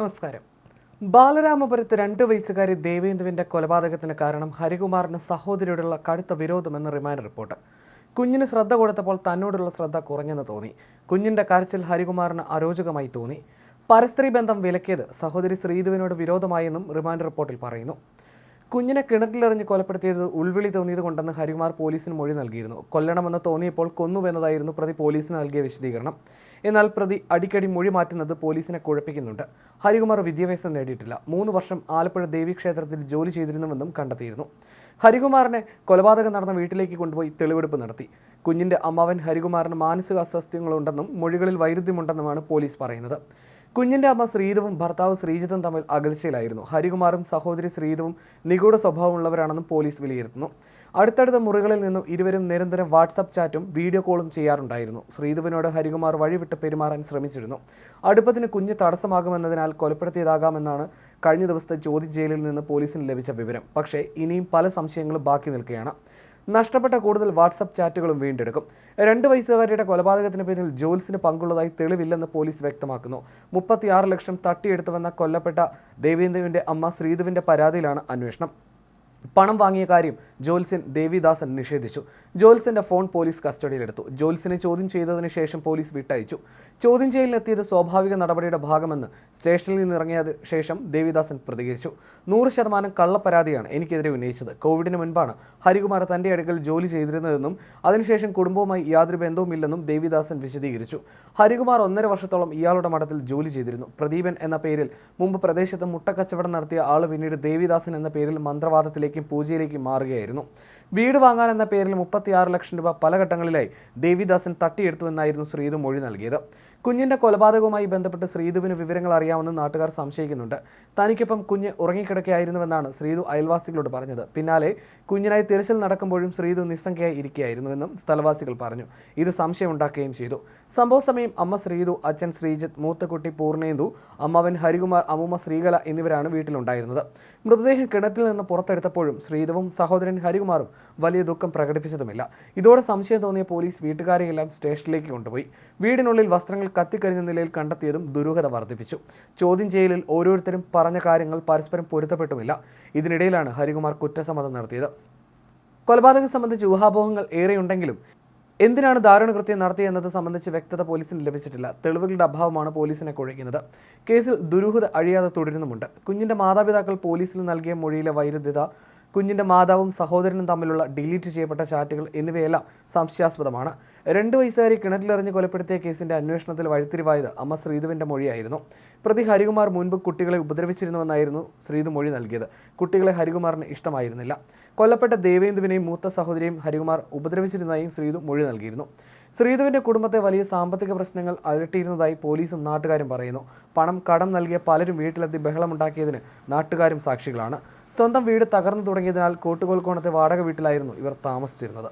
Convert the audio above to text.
നമസ്കാരം. ബാലരാമപുരത്ത് രണ്ട് വയസ്സുകാരി ദേവേന്ദുവിന്റെ കൊലപാതകത്തിന് കാരണം ഹരികുമാറിന് സഹോദരിയോടുള്ള കടുത്ത വിരോധമെന്ന് റിമാൻഡ് റിപ്പോർട്ട്. കുഞ്ഞിന് ശ്രദ്ധ കൊടുത്തപ്പോൾ തന്നോടുള്ള ശ്രദ്ധ കുറഞ്ഞെന്ന് തോന്നി. കുഞ്ഞിന്റെ കരച്ചിൽ ഹരികുമാറിന് അരോചകമായി തോന്നി. പരസ്ത്രീ ബന്ധം വിലക്കിയത് സഹോദരി ശ്രീധുവിനോട് വിരോധമായെന്നും റിമാൻഡ് റിപ്പോർട്ടിൽ പറയുന്നു. കുഞ്ഞിനെ കിണറ്റിലെറിഞ്ഞ് കൊലപ്പെടുത്തിയത് ഉൾവിളി തോന്നിയത് കൊണ്ടെന്ന് ഹരികുമാർ പോലീസിന് മൊഴി നൽകിയിരുന്നു. കൊല്ലണമെന്ന് തോന്നിയപ്പോൾ കൊന്നുവെന്നതായിരുന്നു പ്രതി പോലീസിന് നൽകിയ വിശദീകരണം. എന്നാൽ പ്രതി അടിക്കടി മൊഴി മാറ്റുന്നത് പോലീസിനെ കുഴപ്പിക്കുന്നുണ്ട്. ഹരികുമാർ വിദ്യാഭ്യാസം നേടിയിട്ടില്ല. മൂന്ന് വർഷം ആലപ്പുഴ ദേവീക്ഷേത്രത്തിൽ ജോലി ചെയ്തിരുന്നുവെന്നും കണ്ടെത്തിയിരുന്നു. ഹരികുമാറിനെ കൊലപാതകം നടന്ന വീട്ടിലേക്ക് കൊണ്ടുപോയി തെളിവെടുപ്പ് നടത്തി. കുഞ്ഞിന്റെ അമ്മാവൻ ഹരികുമാറിന് മാനസിക അസ്വാസ്ഥ്യങ്ങളുണ്ടെന്നും മൊഴികളിൽ വൈരുദ്ധ്യമുണ്ടെന്നുമാണ് പോലീസ് പറയുന്നത്. കുഞ്ഞിന്റെ അമ്മ ശ്രീധവും ഭർത്താവ് ശ്രീജിത്തും തമ്മിൽ അകൽച്ചയിലായിരുന്നു. ഹരികുമാറും സഹോദരി ശ്രീധവും നിഗൂഢ സ്വഭാവമുള്ളവരാണെന്നും പോലീസ് വിലയിരുത്തുന്നു. അടുത്തടുത്ത മുറികളിൽ നിന്നും ഇരുവരും നിരന്തരം വാട്സപ്പ് ചാറ്റും വീഡിയോ കോളും ചെയ്യാറുണ്ടായിരുന്നു. ശ്രീധുവിനോട് ഹരികുമാർ വഴിവിട്ട് പെരുമാറാൻ ശ്രമിച്ചിരുന്നു. അടുപ്പത്തിന് കുഞ്ഞ് തടസ്സമാകുമെന്നതിനാൽ കൊലപ്പെടുത്തിയതാകാമെന്നാണ് കഴിഞ്ഞ ദിവസത്തെ ചോദ്യം ജയിലിൽ നിന്ന് പോലീസിന് ലഭിച്ച വിവരം. പക്ഷേ ഇനിയും പല സംശയങ്ങളും ബാക്കി നിൽക്കുകയാണ്. നഷ്ടപ്പെട്ട കൂടുതൽ വാട്സപ്പ് ചാറ്റുകളും വീണ്ടെടുക്കും. രണ്ട് വയസ്സുകാരിയുടെ കൊലപാതകത്തിന് പിന്നിൽ ജോൽസിന് പങ്കുള്ളതായി തെളിവില്ലെന്ന് പോലീസ് വ്യക്തമാക്കുന്നു. മുപ്പത്തിയാറ് ലക്ഷം തട്ടിയെടുത്തുവെന്ന കൊല്ലപ്പെട്ട ദേവേന്ദ്രവിന്റെ അമ്മ ശ്രീധുവിന്റെ പരാതിയിലാണ് അന്വേഷണം. പണം വാങ്ങിയ കാര്യം ജോൽസിൻ ദേവിദാസൻ നിഷേധിച്ചു. ജോൽസിന്റെ ഫോൺ പോലീസ് കസ്റ്റഡിയിലെടുത്തു. ജോൽസിനെ ചോദ്യം ചെയ്തതിനു ശേഷം പോലീസ് വിട്ടയച്ചു. ചോദ്യം ചെയ്യലിനെത്തിയത് സ്വാഭാവിക നടപടിയുടെ ഭാഗമെന്ന് സ്റ്റേഷനിൽ നിന്നിറങ്ങിയ ശേഷം ദേവിദാസൻ പ്രതികരിച്ചു. നൂറ് ശതമാനം കള്ളപ്പരാതിയാണ് എനിക്കെതിരെ ഉന്നയിച്ചത്. കോവിഡിന് മുൻപാണ് ഹരികുമാർ തന്റെ അടുക്കൽ ജോലി ചെയ്തിരുന്നതെന്നും അതിനുശേഷം കുടുംബവുമായി യാതൊരു ബന്ധവുമില്ലെന്നും ദേവിദാസൻ വിശദീകരിച്ചു. ഹരികുമാർ ഒന്നര വർഷത്തോളം ഇയാളുടെ മഠത്തിൽ ജോലി ചെയ്തിരുന്നു. പ്രദീപൻ എന്ന പേരിൽ മുമ്പ് പ്രദേശത്ത് മുട്ടക്കച്ചവടം നടത്തിയ ആൾ പിന്നീട് ദേവിദാസൻ എന്ന പേരിൽ മന്ത്രവാദത്തിലേക്കും പൂജയിലേക്കും മാറുകയായിരുന്നു. വീട് വാങ്ങാൻ എന്ന പേരിൽ മുപ്പത്തിയാറ് ലക്ഷം രൂപ പല ഘട്ടങ്ങളിലായി ദേവിദാസൻ തട്ടിയെടുത്തുവെന്നായിരുന്നു ശ്രീധു മൊഴി നൽകിയത്. കുഞ്ഞിന്റെ കൊലപാതകവുമായി ബന്ധപ്പെട്ട് ശ്രീധുവിന് വിവരങ്ങൾ അറിയാമെന്ന് നാട്ടുകാർ സംശയിക്കുന്നുണ്ട്. തനിക്കൊപ്പം കുഞ്ഞ് ഉറങ്ങിക്കിടക്കുകയായിരുന്നുവെന്നാണ് ശ്രീധു അയൽവാസികളോട് പറഞ്ഞത്. പിന്നാലെ കുഞ്ഞിനായി തിരച്ചിൽ നടക്കുമ്പോഴും ശ്രീധു നിസ്സംഖ്യയായി ഇരിക്കുകയായിരുന്നുവെന്നും സ്ഥലവാസികൾ പറഞ്ഞു. ഇത് സംശയമുണ്ടാക്കുകയും ചെയ്തു. സംഭവ സമയം അമ്മ ശ്രീധു അച്ഛൻ ശ്രീജിത്ത് മൂത്തക്കുട്ടി പൂർണേന്ദു അമ്മാവൻ ഹരികുമാർ അമ്മൂമ്മ ശ്രീകല എന്നിവരാണ് വീട്ടിലുണ്ടായിരുന്നത്. മൃതദേഹം കിണറ്റിൽ നിന്ന് പുറത്തെടുത്തപ്പോഴും ശ്രീധവും സഹോദരൻ ഹരികുമാറും വലിയ ദുഃഖം പ്രകടിപ്പിച്ചതുമില്ല. ഇതോടെ സംശയം തോന്നിയ പോലീസ് വീട്ടുകാരെയെല്ലാം സ്റ്റേഷനിലേക്ക് കൊണ്ടുപോയി. വീടിനുള്ളിൽ വസ്ത്രങ്ങൾ കത്തിക്കരിഞ്ഞ നിലയിൽ കണ്ടെത്തിയതും ദുരൂഹത വർദ്ധിപ്പിച്ചു. ചോദ്യം ചെയ്യലിൽ ഓരോരുത്തരും പറഞ്ഞ കാര്യങ്ങൾ പരസ്പരം പൊരുത്തപ്പെട്ടുമില്ല. ഇതിനിടയിലാണ് ഹരികുമാർ കുറ്റസമ്മതം നടത്തിയത്. കൊലപാതകം സംബന്ധിച്ച് ഊഹാപോഹങ്ങൾ ഏറെയുണ്ടെങ്കിലും എന്തിനാണ് ദാരുണകൃത്യം നടത്തിയെന്നത് സംബന്ധിച്ച് വ്യക്തത പോലീസിന് ലഭിച്ചിട്ടില്ല. തെളിവുകളുടെ അഭാവമാണ് പോലീസിനെ കുഴയ്ക്കുന്നത് കേസിൽ ദുരൂഹത അഴിയാതെ തുടരുന്നുമുണ്ട്. കുഞ്ഞിന്റെ മാതാപിതാക്കൾ പോലീസിൽ നൽകിയ മൊഴിയിലെ വൈരുദ്ധ്യത കുഞ്ഞിന്റെ മാതാവും സഹോദരനും തമ്മിലുള്ള ഡിലീറ്റ് ചെയ്യപ്പെട്ട ചാറ്റുകൾ എന്നിവയെല്ലാം സംശയാസ്പദമാണ്. രണ്ട് വയസ്സുകാരി കിണറ്റിലെറിഞ്ഞ് കൊലപ്പെടുത്തിയ കേസിന്റെ അന്വേഷണത്തിൽ വഴിത്തിരിവായത് അമ്മ ശ്രീധുവിന്റെ മൊഴിയായിരുന്നു. പ്രതി ഹരികുമാർ മുൻപ് കുട്ടികളെ ഉപദ്രവിച്ചിരുന്നുവെന്നായിരുന്നു ശ്രീധു മൊഴി നൽകിയത്. കുട്ടികളെ ഹരികുമാറിന് ഇഷ്ടമായിരുന്നില്ല. കൊല്ലപ്പെട്ട ദേവേന്ദുവിനെയും മൂത്ത സഹോദരിയും ഹരികുമാർ ഉപദ്രവിച്ചിരുന്നതായും ശ്രീധു മൊഴി നൽകിയിരുന്നു. ശ്രീധുവിന്റെ കുടുംബത്തെ വലിയ സാമ്പത്തിക പ്രശ്നങ്ങൾ അലട്ടിയിരുന്നതായി പോലീസും നാട്ടുകാരും പറയുന്നു. പണം കടം നൽകിയ പലരും വീട്ടിലെത്തി ബഹളമുണ്ടാക്കിയതിന് നാട്ടുകാരും സാക്ഷികളാണ്. സ്വന്തം വീട് തകർന്നു തുടങ്ങിയതിനാൽ കോട്ടുകോൽക്കോണത്തെ വാടക വീട്ടിലായിരുന്നു ഇവർ താമസിച്ചിരുന്നത്